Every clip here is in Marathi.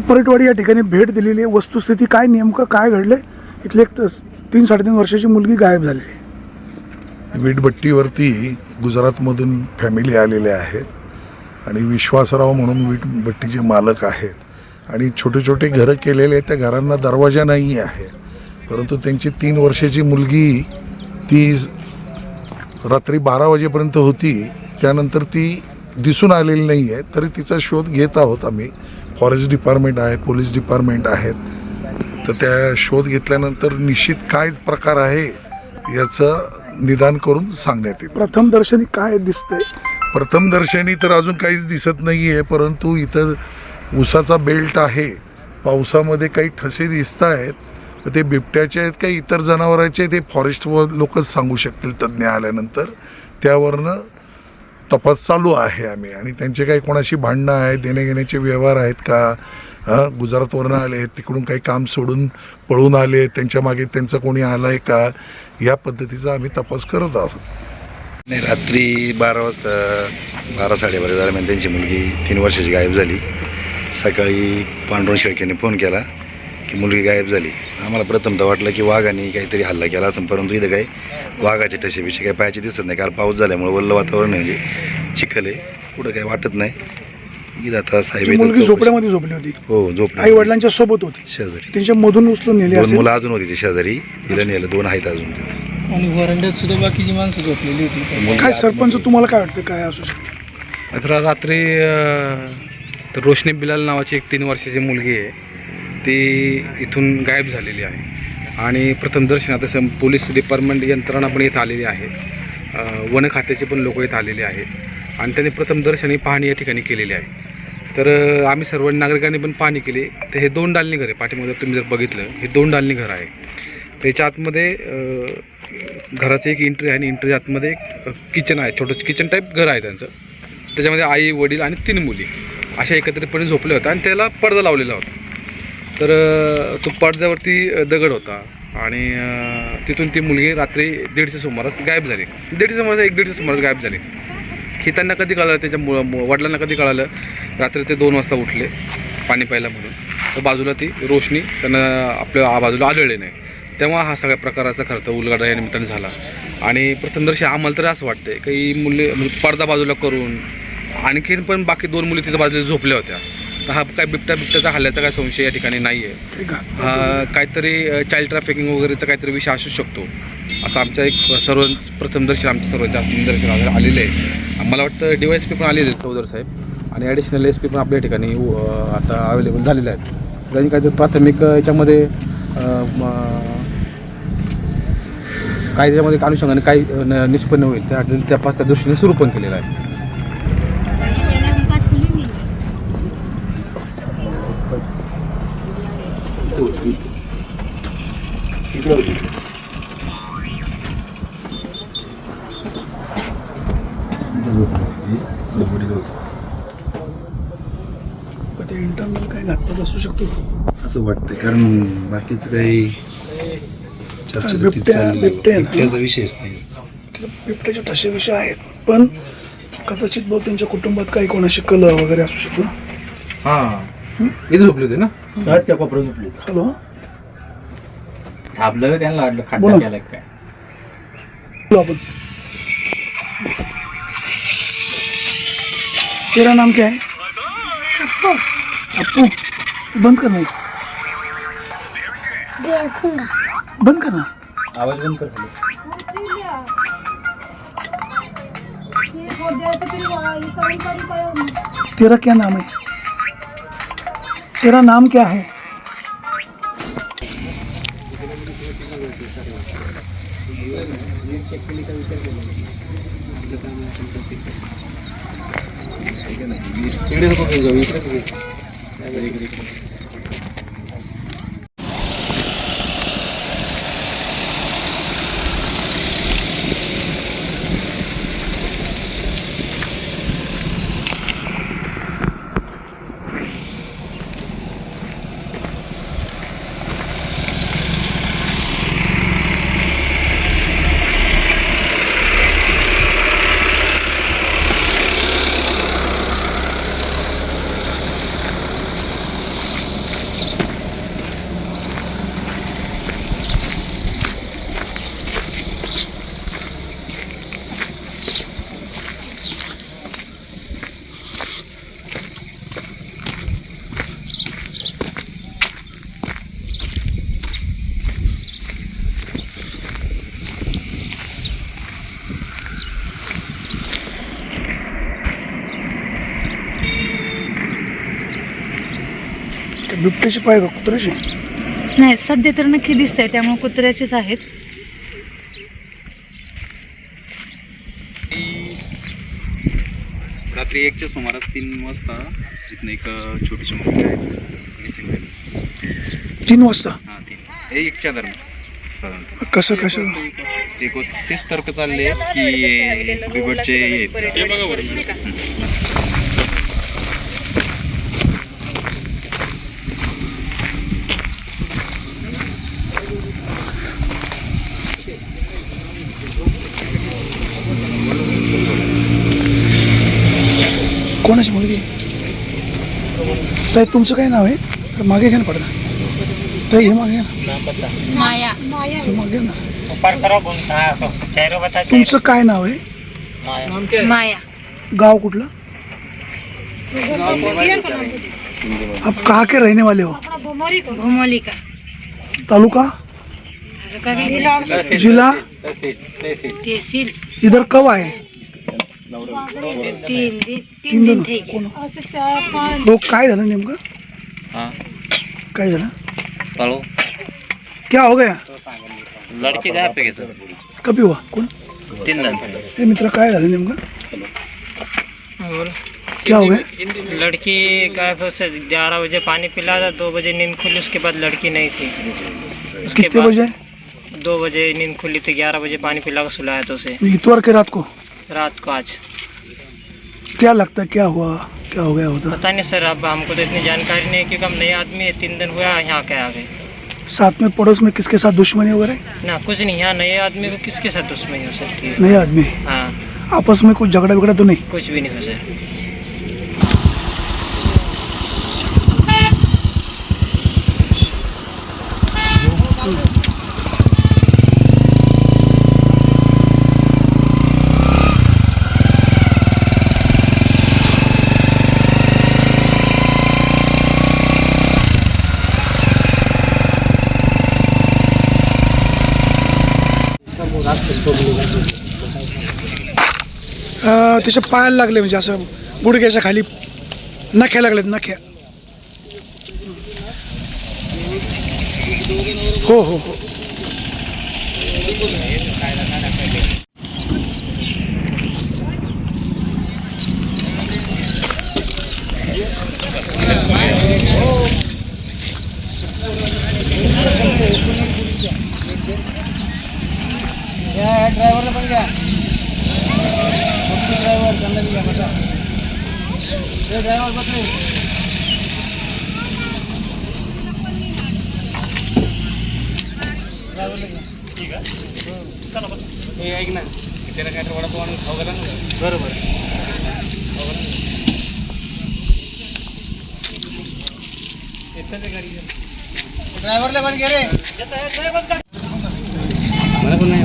परटवाडी या ठिकाणी भेट दिलेली आहे. वस्तुस्थिती काय नेमकं काय घडलं इथले एक तीन साडेतीन वर्षाची मुलगी गायब झाली आहे. वीटभट्टीवरती गुजरातमधून फॅमिली आलेल्या आहेत आणि विश्वासराव म्हणून वीटभट्टीचे मालक आहेत. आणि छोटे छोटे घरं केलेले आहेत. त्या घरांना दरवाजा नाही आहे. परंतु त्यांची तीन वर्षाची मुलगी ती रात्री बारा वाजेपर्यंत होती. त्यानंतर ती दिसून आलेली नाही आहे तरी तिचा शोध घेत आहोत आम्ही. फॉरेस्ट डिपार्टमेंट आहे पोलीस डिपार्टमेंट आहेत. तर त्या शोध घेतल्यानंतर निश्चित काय प्रकार आहे याचं निदान करून सांगण्यात येईल. प्रथम दर्शनी काय दिसतंय? प्रथम दर्शनी तर अजून काहीच दिसत नाही आहे परंतु इथं उसाचा बेल्ट आहे. पावसामध्ये काही ठसे दिसत आहेत. तर ते बिबट्याचे आहेत का इतर जनावरांचे आहेत, हे फॉरेस्ट लोकच सांगू शकतील तज्ज्ञ आल्यानंतर. त्यावरनं तपास चालू आहे आम्ही. आणि त्यांचे काही कोणाशी भांडणं आहेत देण्याघेण्याचे व्यवहार आहेत का? हां? गुजरातवरनं आले आहेत तिकडून काही काम सोडून पळून आले आहेत, त्यांच्या मागे त्यांचं कोणी आलं आहे का? या पद्धतीचा आम्ही तपास करत आहोत. नाही रात्री बारा वाजता बारा साडेबारा दरम्यान त्यांची मुलगी तीन वर्षाची गायब झाली. सकाळी पांडुरंग शेळकेने फोन केला. की मुलगी गायब झाली. आम्हाला प्रथमतः वाटलं की वाघाने काहीतरी हल्ला केला असं परंतु इथं काही वाघाचे ठसे बिशे काही पायाचे दिसत नाही. काल पाऊस झाल्यामुळे वल्ल वातावरण आहे म्हणजे चिखल आहे. कुठं काही वाटत नाही. इथं आता साहेब मुलगी. झोपड्यामध्ये झोपली होती. हो झोपली आई वडिलांच्या सोबत होती. शेजारी. त्यांच्या मधून उचलून नेली दोन मुलं अजून होती ती शेजारी. तिला नेलं. दोन आहेत अजून आणि वरंड्यात सुद्धा बाकीची माणसं झोपलेली होती. काय सरपंच तुम्हाला काय वाटतं? काय असू शकतं? अकरा रात्री तर रोशनी बिलाल नावाची एक तीन वर्षाची मुलगी आहे. ती इथून गायब झालेली आहे. आणि प्रथम दर्शनात असं पोलीस डिपार्टमेंट यंत्रणा पण इथं आलेली आहे. वन खात्याचे पण लोक इथं आलेले आहेत. आणि त्यांनी प्रथम ही पाहणी या ठिकाणी केलेली आहे. तर आम्ही सर्व नागरिकांनी पण पाहणी केली. तर हे दोन डालणी घर आहे. पाठीमध्ये तुम्ही जर बघितलं हे दोन डालणी घर आहे. त्याच्या आतमध्ये घराचं एक एंट्री आहे आणि एंट्री आतमध्ये एक किचन आहे. छोटं किचन टाईप घर आहे त्यांचं. त्याच्यामध्ये आई वडील आणि तीन मुली अशा एकत्रितपणे झोपल्या होत्या आणि त्याला पडदा लावलेला होता. तर तो पडद्यावरती दगड होता आणि तिथून ती मुलगी रात्री दीडच्या सुमारास गायब झाली. दीडच्या सुमारास एक दीडच्या सुमारास गायब झाली. हे त्यांना कधी कळालं? त्याच्या मु मु- वडिलांना कधी कळालं? रात्री ते दोन वाजता उठले पाणी प्यायला म्हणून. तर बाजूला ती रोशनी त्यांना आपल्या आ- बाजूला आढळले नाही. तेव्हा हा सगळ्या प्रकाराचा खरं तर उलगडा या निमित्ताने झाला. आणि प्रथमदर्शी आम्हाला तरी असं वाटतंय की मुली म्हणजे पडदा बाजूला करून आणखीन पण बाकी दोन मुली तिथं बाजूला झोपल्या होत्या. हा काय बिबट्या बिबट्याचा हल्ल्याचा काय संशय या ठिकाणी नाही आहे हा काहीतरी चाइल्ड ट्रॅफिकिंग वगैरेचा काहीतरी विषय असू शकतो. असं आमच्या एक सर्व प्रथमदर्शन आमच्या सर्व जास्त निदर्शन आले- आलेले आहे. मला वाटतं डी वाय एस पी पण आलेले आहेत चौधर साहेब. आणि ॲडिशनल एस पी पण आपल्या ठिकाणी आता अवेलेबल झालेले आहेत. त्यांनी काहीतरी प्राथमिक याच्यामध्ये त्याच्यामध्ये अनुषंगाने काही निष्पन्न होईल त्या तपास त्या दृष्टीने सुरू पण केलेला आहे. पण ते इंटरनल काय घातपात असू शकतो असं वाटतं कारण बाकीचं काही चर्चा बिबट्या-. बिबट्या? बिबट्याचा विषयच नाही बिबट्याचे ठसे विषय आहेत पण कदाचित भाऊ त्यांच्या कुटुंबात काही कोणाशी कलह वगैरे असू शकतो. हां. इथे झोपले होते ना? त्या कोपऱ्यात झोपली हॅलो थांबलं त्यांना वाटलं बोला. खड्डा केला काय? बोलो अपन तेरा नाम क्या है? अप्पू. बंद करना बंद करना आवाज बंद कर खाली. तेरा क्या नाम है? तेरा नाम क्या है? इकडे नको घेऊन जाऊ इकडे. दिसते बिबट्याचे पाय का कुत्र्याचे? नाही सध्या तर नक्की दिसत आहे त्यामुळे कुत्र्याचेच आहेत. रात्री एकच्या सुमारास तीन वाजता इथनं एक छोटीशी मुलगी आहे मिसिंग झाली तीन वाजता? हां तीन. हे एकच्या दरम्यान साधारणतः. कसं कसं? एक वाजता तेच तर्क चालले की बिबटचे हे कोणाची मुलगी? ताई तुमचं काय नाव आहे? तर मागे घ्या ना पडदा. ताई हे मागे घ्या ना. माया. हे मागे घ्या ना. तुमचं काय नाव आहे? माया. गाव कुठलं? आप कहाँ के रहने वाले हो? भूमोलिका. तालुका? जिला. तहसील. इधर कब आए? तीन दिन तीन दिन कोण हो काय झालं नेमकं? हाँ? काय झालं? हेलो क्या हो गया? लड़के कहाँ पे गए सर? कभी हुआ? कोण तीन दिन हे मित्र काय झालं नेमकं? क्या हो गया? लड़की का हो से ग्यारह बजे पानी पिला था दो बजे नींद खुली उसके बाद लड़की नहीं थी। उसके कितने बाद बजे? दो बजे नींद खुली थी ग्यारह बजे पानी पिला कर सुलाया था उसे। इतवार के रात को? रात को आज। क्या लगता है क्या हुआ? क्या हो गया होता पता नहीं सर अब हमको तो इतनी जानकारी नहीं है क्योंकि हम नए आदमी है तीन दिन हुआ यहाँ के आ गए? साथ में पड़ोस में किसके साथ दुश्मनी वगैरह ना कुछ नहीं यहाँ नए आदमी को किसके साथ दुश्मनी हो सकती है? नए आदमी? हाँ। आपस में कुछ झगड़ा बिगड़ा तो नहीं? कुछ भी नहीं हो सर। त्याच्या पायाला लागले म्हणजे असं गुडघ्याच्या खाली नख्या लागल्यात नख्या. हो हो हो. ड्रायव्हरला पण घ्या. ड्रायव्हर त्यांना नाही घ्या बसा हे ड्रायव्हर बसले हे ऐक ना त्याला काय तर वडापाव आणून खाऊ घाला ना बरोबर ड्रायव्हरला पण गे रे. मला पण नाही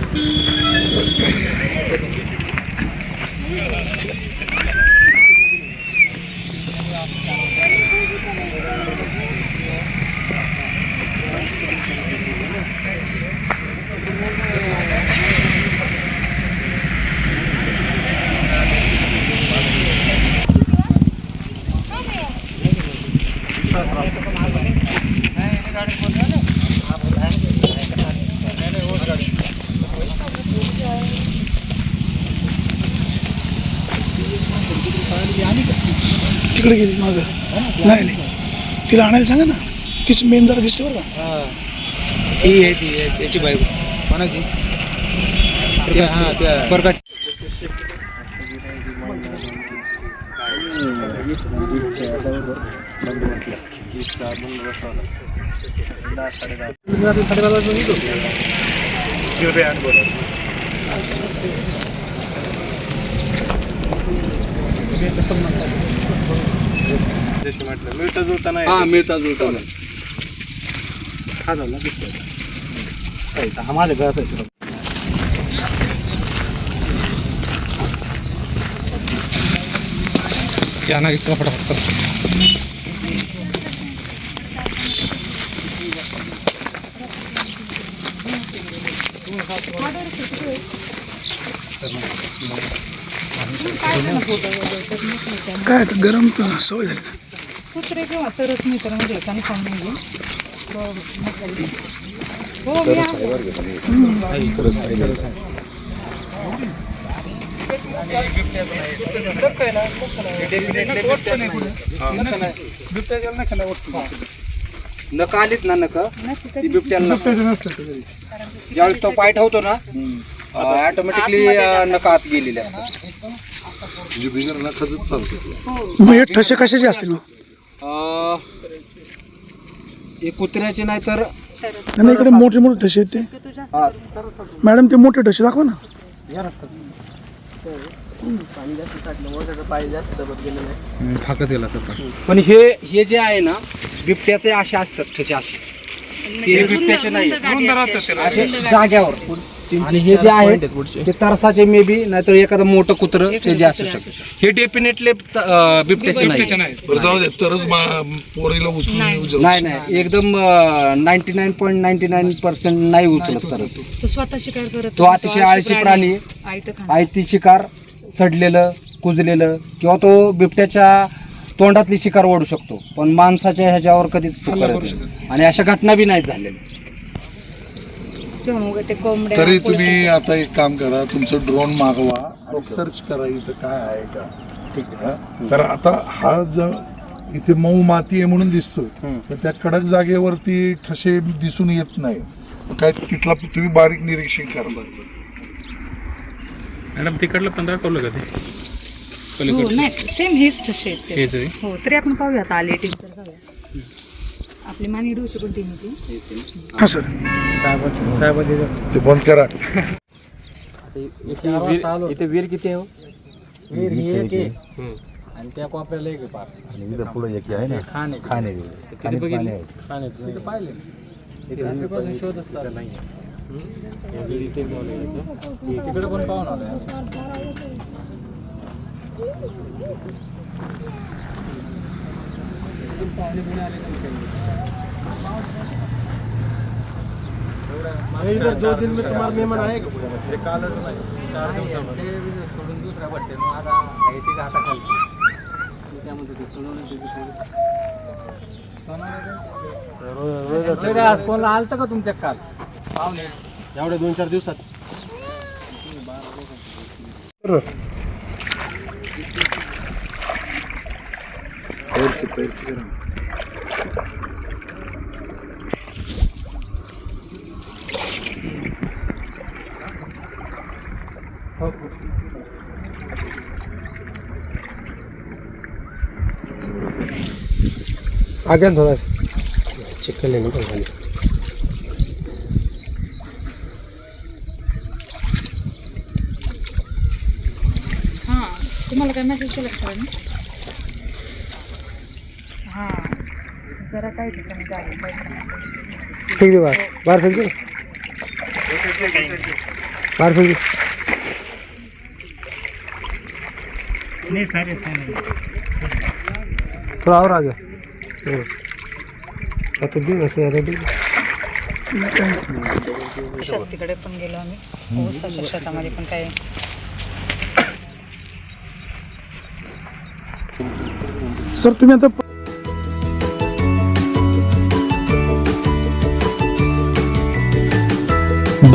Thank you. तिकडे गेली मागं. नाही आली तिला आणायला सांगा ना. तिची मेन जरा दिसते बरं का. ती आहे ती आहे. त्याची बायको. कोणाची? हां त्या. प्रकाश जशी म्हटलं. मिळता जुळता नाही हा मिळता जुळता नाही. हा माझ्या घर असायचं या ना फटाफट काय आता गरम तर सवय झाली. कुत्रे किंवा तरच मी तर म्हणजे कन्फर्म नाही हो मी आहे. नका आलीत ना नका. ती बिबट्याला ज्यावेळेस तो पाय ठेवतो ना ऑटोमॅटिकली नका आत गेलेले असतात. मग हे ठसे कशाचे असतील हे कुत्र्याचे नाही तर त्यांना इकडे मोठे मोठे ठसे आहेत ते. हा, मॅडम ते मोठे ठसे दाखवा ना. फाकत गेला सर पण हे हे जे आहे ना बिबट्याचे असे असतात त्याचे असे. ते बिबट्याचे नाही. असे जाग्यावर. आणि हे जे आहे ते तरसाचे मे बी नाहीतर एखादं मोठं कुत्र ते जे असू शकतं. हे डेफिनेटली बिबट्याचे नाही. बरं जाऊ दे तरच मा- पोरीला उचलून नेऊ जाऊ. नाही नाही. एकदम ninety nine point ninety nine percent नाही उचलत. तरस तो स्वतः शिकार करत तो अतिशय आळशी प्राणी आहे तर खाणार. आहे ती शिकार सडलेलं कुजलेलं किंवा तो बिबट्याच्या तोंडातली शिकार ओढू शकतो. पण माणसाच्या ह्याच्यावर कधीच तो करत नाही. आणि अशा घटना बी नाहीत झालेल्या. ते कोंबड्या तरी तुम्ही आता एक काम करा तुमचं ड्रोन मागवा आणि सर्च करा इथं काय आहे का. हा? तर आता हा जर इथे मऊ माती आहे म्हणून दिसतोय. तर त्या कडक जागेवरती ठसे दिसून येत नाही. काय तिथला तुम्ही बारीक निरीक्षण करा. मॅडम तिकडलं पंधरा कवलं का ते? हो नाही सेम हेच ठसे आहेत ते. हेच आहे. हो तरी आपण पाहूया आता आले टीम तर जाऊया आपली मानी डोशी पण टीम होती हां सर ते बंद करा इथे वीर किती आहे हो? वीर ही एक आहे. आणि त्या कोपऱ्याला एक आहे पार. खाण आहे. खाण आहे. तिथे बघितले? तिथे पाहिले इथे रात्रीपासून शोधत चालू नाही तिकडे पण पाहून आलोय. सोडून दुसऱ्या भट्टे मग आता आहे ती घाटाखालची त्यामध्ये ते सोडवलं ते सोडवलं आज कोणाला आलतं का तुमच्या काल? पाहुणे एवढ्या दोन चार दिवसात. पैसे करा आगे थोड़ा चेक कर लेंगे हां तुम्हाला काय मेसेज केला का सरांनी हां जरा ठिकाणी ठीक है बाहर बाहर फेंक दो. बाहर फेंक दो. थोड़ा और आगे. तो दी वैसे आ दी. शेतीकडे पण गेलो आम्ही. ऊसाच्या शेतामध्ये पण काय सर तुम्ही आता